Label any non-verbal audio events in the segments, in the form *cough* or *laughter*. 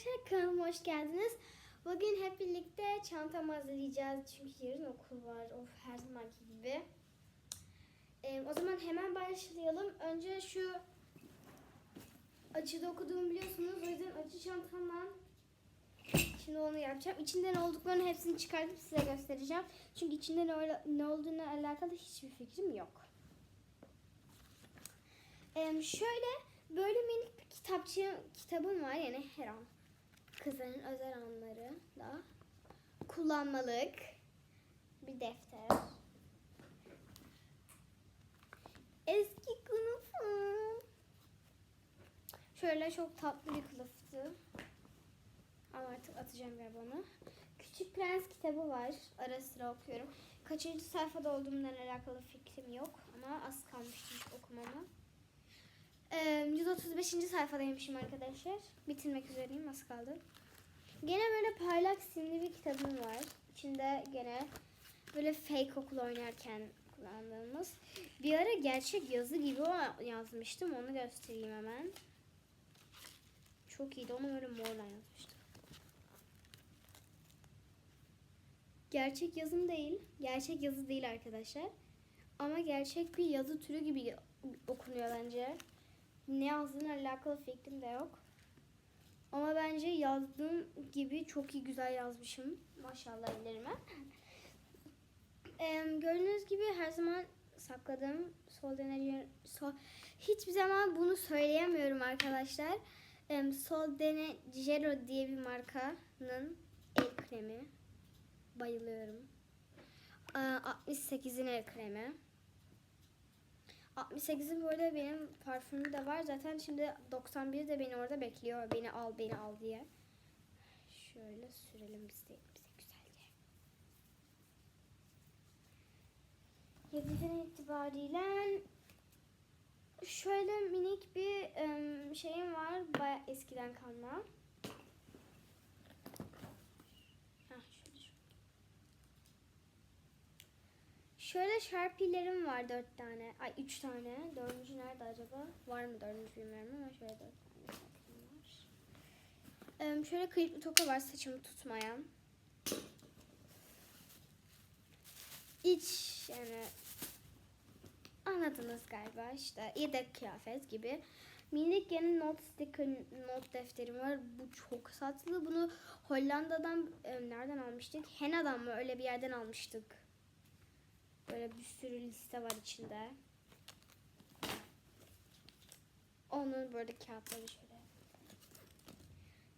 arkadaşlar kanalıma hoş geldiniz. Bugün hep birlikte çantamı hazırlayacağız. Çünkü yarın okul var. Of her zamanki gibi. Ee, o zaman hemen başlayalım. Önce şu açıda okuduğumu biliyorsunuz. O yüzden açı çantamdan şimdi onu yapacağım. İçinde ne olduklarını hepsini çıkartıp size göstereceğim. Çünkü içinde ne, ola- ne olduğuna alakalı hiçbir fikrim yok. Ee, şöyle böyle minik bir kitapçı kitabım var yani her an kızların özel anları da kullanmalık bir defter. Eski kılıfım. Şöyle çok tatlı bir kılıftı. Ama artık atacağım galiba onu. Küçük Prens kitabı var. Ara sıra okuyorum. Kaçıncı sayfada olduğumdan alakalı fikrim yok. Ama az kalmıştı okumama. Ee, 135. sayfadaymışım arkadaşlar. Bitirmek üzereyim az kaldı. Gene böyle parlak simli bir kitabım var. İçinde gene böyle fake okul oynarken kullandığımız. Bir ara gerçek yazı gibi yazmıştım. Onu göstereyim hemen. Çok iyiydi. Onu böyle morla yazmıştım. Gerçek yazım değil. Gerçek yazı değil arkadaşlar. Ama gerçek bir yazı türü gibi okunuyor bence. Ne yazdığına alakalı fikrim de yok. Ama bence yazdığım gibi çok iyi güzel yazmışım. Maşallah ellerime. *laughs* Ee, gördüğünüz gibi her zaman sakladığım sol denecero sol hiçbir zaman bunu söyleyemiyorum arkadaşlar. Ee, sol denecero diye bir markanın el kremi. Bayılıyorum. Ee, 68'in el kremi. 68'in böyle benim parfümü de var. Zaten şimdi 91 de beni orada bekliyor. Beni al, beni al diye. Şöyle sürelim biz de bize güzelce. Yazıdan itibariyle şöyle minik bir em, şeyim var. Baya eskiden kalma. Heh, şöyle şu- Şöyle şarpilerim var dört tane. Ay üç tane. Dördüncü nerede acaba? Var mı dördüncü bilmiyorum ama şöyle dört tane var. Em, şöyle kayıtlı toka var saçımı tutmayan. İç yani anladınız galiba işte yedek kıyafet gibi. Minik yeni not sticker not defterim var. Bu çok tatlı. Bunu Hollanda'dan em, nereden almıştık? Hena'dan mı? Öyle bir yerden almıştık. Böyle bir sürü liste var içinde. Onun böyle kağıtları şöyle.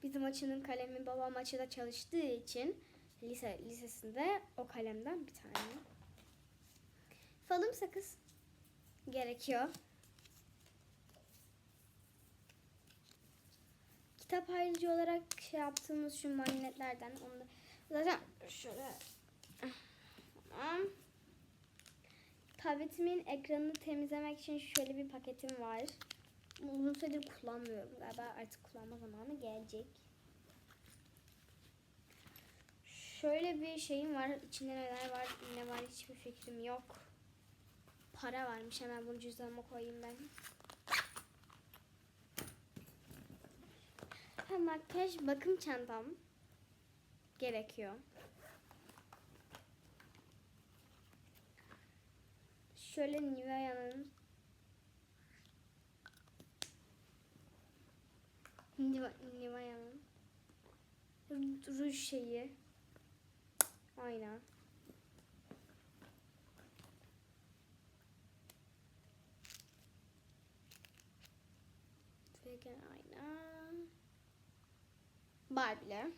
Bizim açının kalemi babam açıda çalıştığı için lise lisesinde o kalemden bir tane. Falım sakız gerekiyor. Kitap ayrıcı olarak şey yaptığımız şu magnetlerden onu da zaten şöyle tamam. Tabletimin ekranını temizlemek için şöyle bir paketim var. Uzun süredir kullanmıyorum. Galiba artık kullanma zamanı gelecek. Şöyle bir şeyim var. İçinde neler var, ne var hiçbir fikrim yok. Para varmış. Hemen bunu cüzdanıma koyayım ben. Ha, makyaj bakım çantam gerekiyor. Şöyle Nivea'nın Nive- Nivea'nın ruj şeyi. Aynen. Vegan ayna. Barbie'le.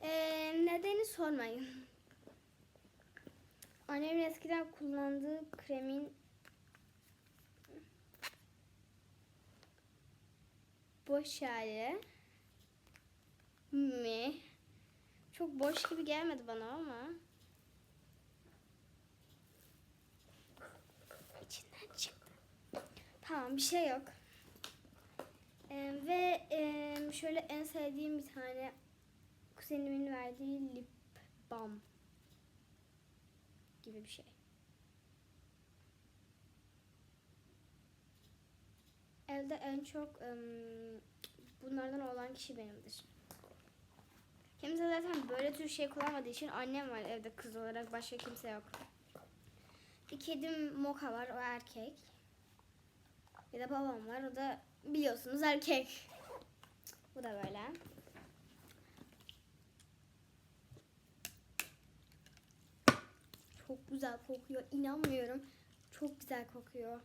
Ee, nedeni sormayın. Annemin eskiden kullandığı kremin boş hali mi? Çok boş gibi gelmedi bana ama. İçinden çıktı. Tamam bir şey yok. Ee, ve e, şöyle en sevdiğim bir tane kuzenimin verdiği lip balm gibi bir şey. Evde en çok bunu bunlardan olan kişi benimdir. Kimse zaten böyle tür şey kullanmadığı için annem var evde kız olarak başka kimse yok. Bir kedim Moka var o erkek. Bir de babam var o da biliyorsunuz erkek. Bu da böyle. Çok güzel kokuyor. İnanmıyorum. Çok güzel kokuyor.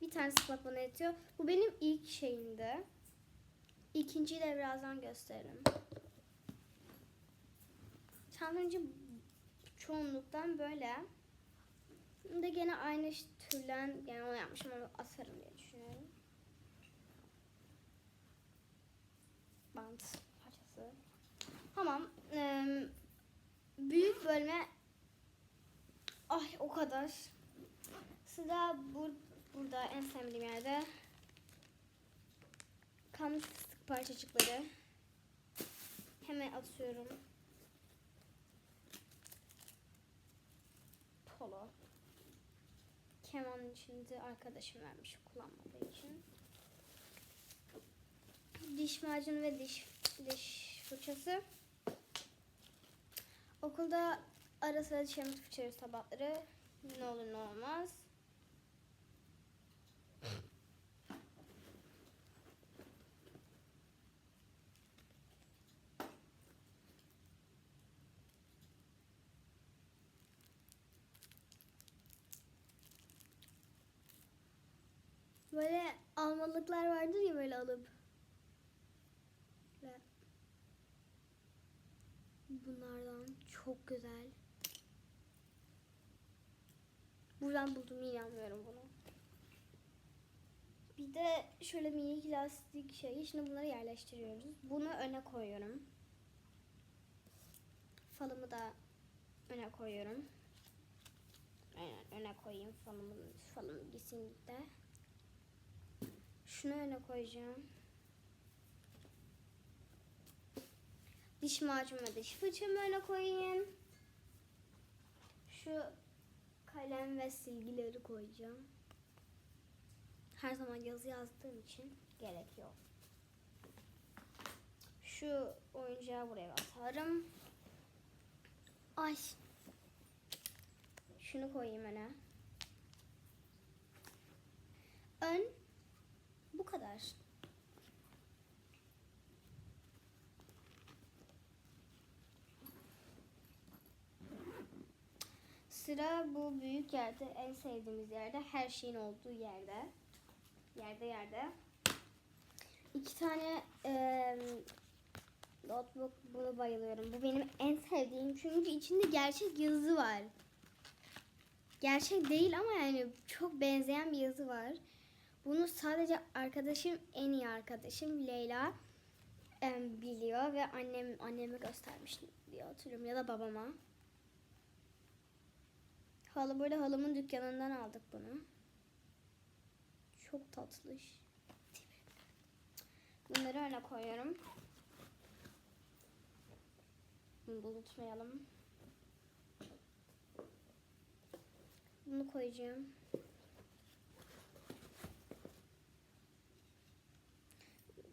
Bir tane sıkmak bana yetiyor. Bu benim ilk şeyimdi. İkinciyi de birazdan gösteririm. Tahminimce çoğunluktan böyle. Şimdi gene aynı türden gene onu yapmışım ama atarım diye düşünüyorum. Bant parçası. Tamam. eee, büyük bölme ay o kadar. Sıra bu, burada en sevdiğim yerde. Kalmış fıstık parçacıkları. Hemen atıyorum. Polo. Kemanın içinde arkadaşım vermiş kullanmadığı için. Diş macunu ve diş diş fırçası. Okulda ara sıra dişlerimizi fırçalıyoruz sabahları. Ne olur ne olmaz. Böyle almalıklar vardır ya böyle alıp. Böyle. Bunlardan çok güzel. Buradan buldum inanmıyorum bunu. Bir de şöyle minik lastik şey. Şimdi bunları yerleştiriyoruz. Bunu öne koyuyorum. Falımı da öne koyuyorum. Aynen öne koyayım falımı, falım gitsin de. Şunu öne koyacağım. Diş macunu diş fırçamı öne koyayım. Şu kalem ve silgileri koyacağım. Her zaman yazı yazdığım için gerek yok. Şu oyuncağı buraya atarım. Ay. Şunu koyayım öne. Ön bu kadar. Sıra bu büyük yerde, en sevdiğimiz yerde, her şeyin olduğu yerde. Yerde yerde. İki tane eee notebook bunu bayılıyorum. Bu benim en sevdiğim çünkü içinde gerçek yazı var. Gerçek değil ama yani çok benzeyen bir yazı var. Bunu sadece arkadaşım, en iyi arkadaşım Leyla em, biliyor ve annem anneme göstermiş diye hatırlıyorum ya da babama. Halı böyle halımın dükkanından aldık bunu. Çok tatlış. Bunları öne koyuyorum. Bunu unutmayalım. Bunu koyacağım.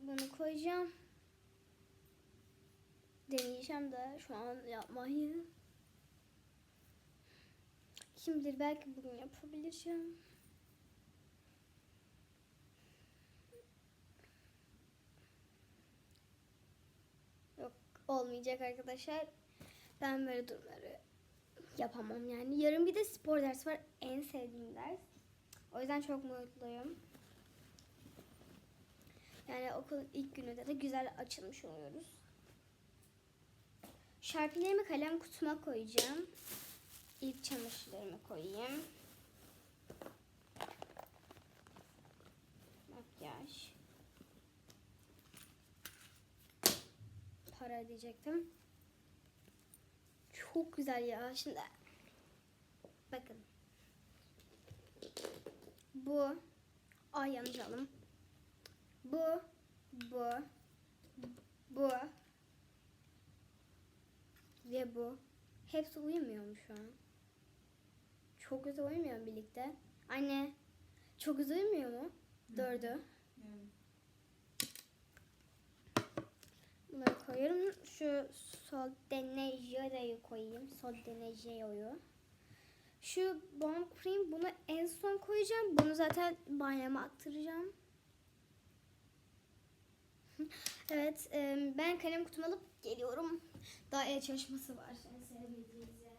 Bunu koyacağım. Deneyeceğim de şu an yapmayı. Kim bilir belki bugün yapabilirim. Yok olmayacak arkadaşlar. Ben böyle durumları yapamam yani. Yarın bir de spor dersi var. En sevdiğim ders. O yüzden çok mutluyum. Yani okul ilk gününde de güzel açılmış oluyoruz. Şarpilerimi kalem kutuma koyacağım. İlk çamaşırlarımı koyayım. Makyaj. Para diyecektim. Çok güzel ya. Şimdi bakın. Bu. Ay yanlış aldım. Bu. Bu. Bu. Ve bu. Hepsi uyumuyor mu şu an? Çok güzel uyumuyor mu birlikte? Anne. Çok güzel uyumuyor mu? Dördü. Yani. Bunları koyuyorum. Şu Sol de Neigero'yu koyayım. Sol de Neigero'yu. Şu Bomb Cream bunu en son koyacağım. Bunu zaten banyoma attıracağım. *laughs* Evet, ben kalem kutumu alıp geliyorum. Daha el çalışması var. En sevmediğiniz yer.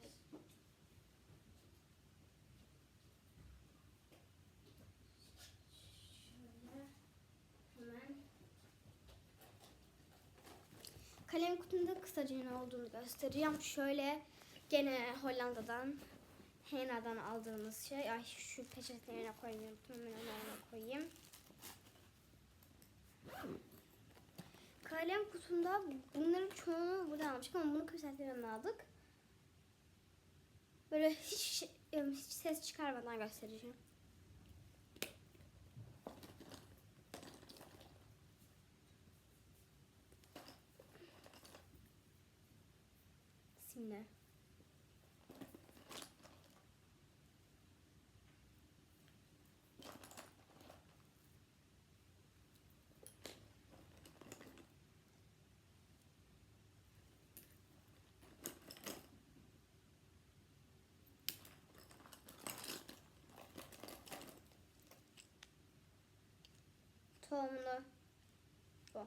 Şöyle hemen kutumda kısaca ne olduğunu göstereceğim. Şöyle gene Hollanda'dan Hena'dan aldığımız şey. Ay şu peçetelerine koymayı unuttum. Hemen onlarına koyayım. Kalem kutumda bunların çoğunu burada almıştık ama bunu kırtasiyelerden aldık. Böyle hiç, hiç ses çıkarmadan göstereceğim. Tohumlu. Bu.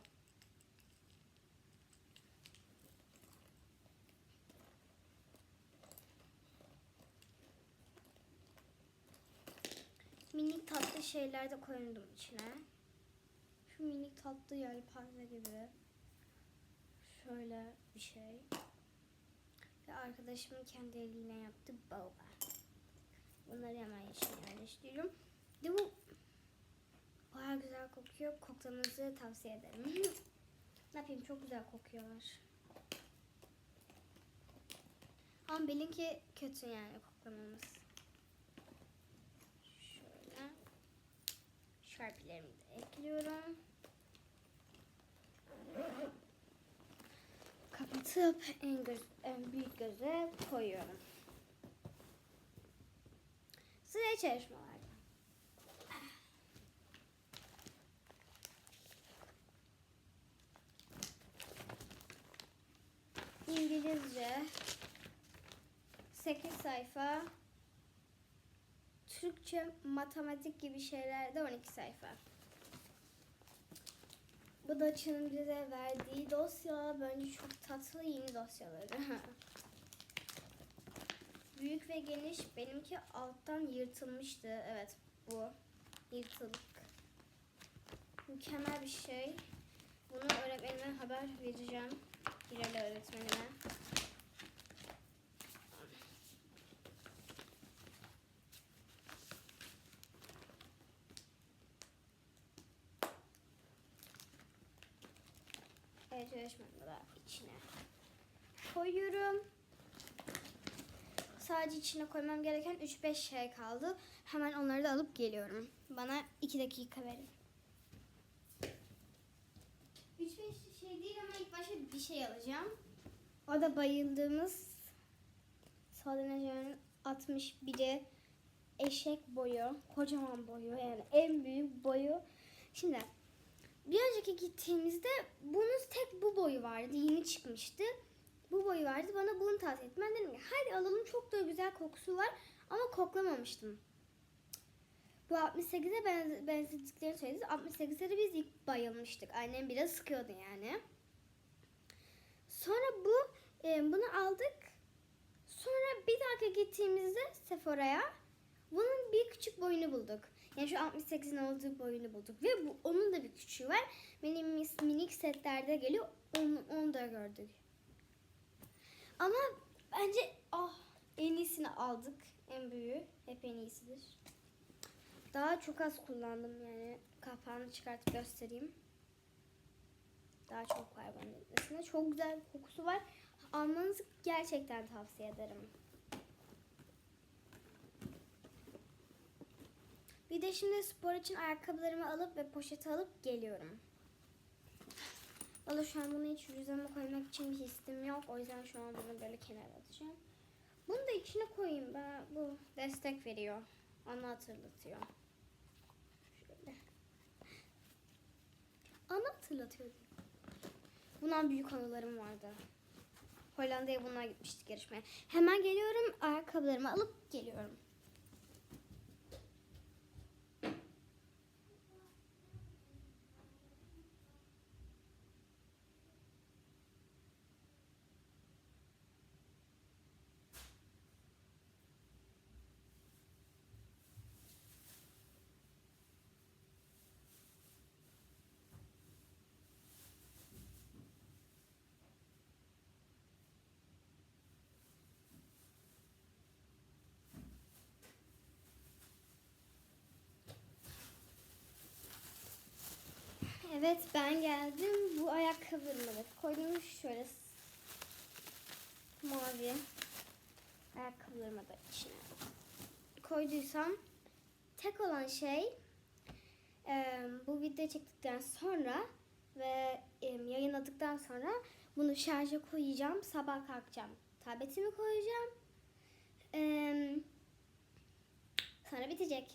Minik tatlı şeyler de koydum içine. Şu minik tatlı yelpaze gibi. Şöyle bir şey. Ve arkadaşımın kendi eliyle yaptığı boba. Bunları hemen yerleştiriyorum. De bu Baya güzel kokuyor. Koklamanızı tavsiye ederim. *laughs* ne yapayım çok güzel kokuyorlar. Ama benimki kötü yani koklamamız. Şöyle. Şarpilerimi de ekliyorum. Kapatıp en, göz, en büyük göze koyuyorum. Sıra çalışmalarda. İngilizce 8 sayfa. Türkçe, matematik gibi şeylerde 12 sayfa. Bu da Çın'ın bize verdiği dosya. Bence çok tatlı yeni dosyaları. *laughs* Büyük ve geniş. Benimki alttan yırtılmıştı. Evet bu. Yırtılık. Mükemmel bir şey. Bunu öğretmenime haber vereceğim. Birel öğretmenime. Evet öğretmenime da içine koyuyorum. Sadece içine koymam gereken 3-5 şey kaldı. Hemen onları da alıp geliyorum. Bana 2 dakika verin. 3-5 şey değil ama ilk başta bir şey alacağım. O da bayıldığımız Sadenecan'ın 61'i eşek boyu, kocaman boyu yani en büyük boyu. Şimdi bir önceki gittiğimizde bunun tek bu boyu vardı. Yeni çıkmıştı. Bu boyu vardı. Bana bunu tavsiye etti. Ben dedim ki hadi alalım çok da güzel kokusu var ama koklamamıştım. Bu 68'e benz- benzediklerini söyledi. 68'e de biz ilk bayılmıştık. Annem biraz sıkıyordu yani. Sonra bu e, bunu aldık. Sonra bir dahaki gittiğimizde Sephora'ya bunun bir küçük boyunu bulduk. Yani şu 68'in olduğu boyunu bulduk. Ve bu, onun da bir küçüğü var. Benim minik setlerde geliyor. Onu, onu da gördük. Ama bence ah en iyisini aldık. En büyüğü. Hep en iyisidir. Daha çok az kullandım yani. Kapağını çıkartıp göstereyim. Daha çok var bunun içerisinde. Çok güzel bir kokusu var. Almanızı gerçekten tavsiye ederim. Bir de şimdi spor için ayakkabılarımı alıp ve poşeti alıp geliyorum. Valla şu an bunu hiç cüzdanıma koymak için bir hissim yok. O yüzden şu an bunu böyle kenara atacağım. Bunu da içine koyayım. Ben bu destek veriyor. Onu hatırlatıyor. Şöyle. Hatırlatıyor. Bundan büyük anılarım vardı. Hollanda'ya bunlar gitmiştik yarışmaya. Hemen geliyorum. Ayakkabılarımı alıp geliyorum. Evet ben geldim. Bu ayakkabılarımı da koydum. Şöyle mavi ayakkabılarımı da içine koyduysam tek olan şey e, bu video çektikten sonra ve e, yayınladıktan sonra bunu şarja koyacağım. Sabah kalkacağım. Tabletimi koyacağım. E, sonra bitecek.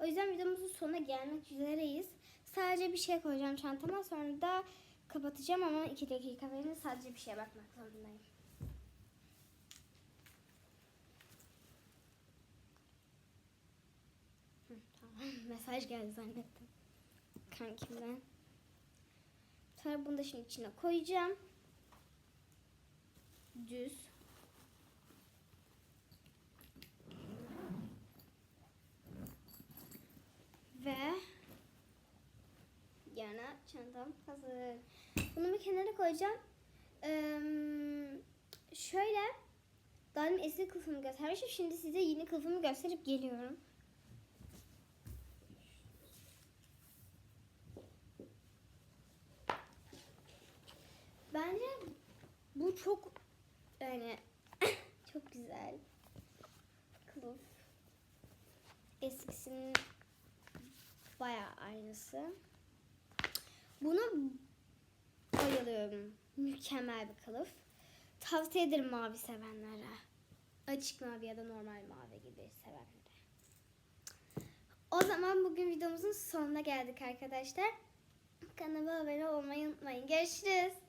O yüzden videomuzun sonuna gelmek üzereyiz. Sadece bir şey koyacağım çantama sonra da kapatacağım ama iki dakika verin sadece bir şeye bakmak zorundayım. *laughs* Mesaj geldi zannettim. Kankimden. Sonra bunu da şimdi içine koyacağım. Düz. Ve yana çantam hazır. Bunu bir kenara koyacağım. Ee, şöyle daha eski kılıfımı göstermişim. Şimdi size yeni kılıfımı gösterip geliyorum. Bence bu çok yani *laughs* çok güzel kılıf. Eskisinin bayağı aynısı. Buna bayılıyorum. Mükemmel bir kılıf. Tavsiye ederim mavi sevenlere. Açık mavi ya da normal mavi gibi sevenlere. O zaman bugün videomuzun sonuna geldik arkadaşlar. Kanalıma abone olmayı unutmayın. Görüşürüz.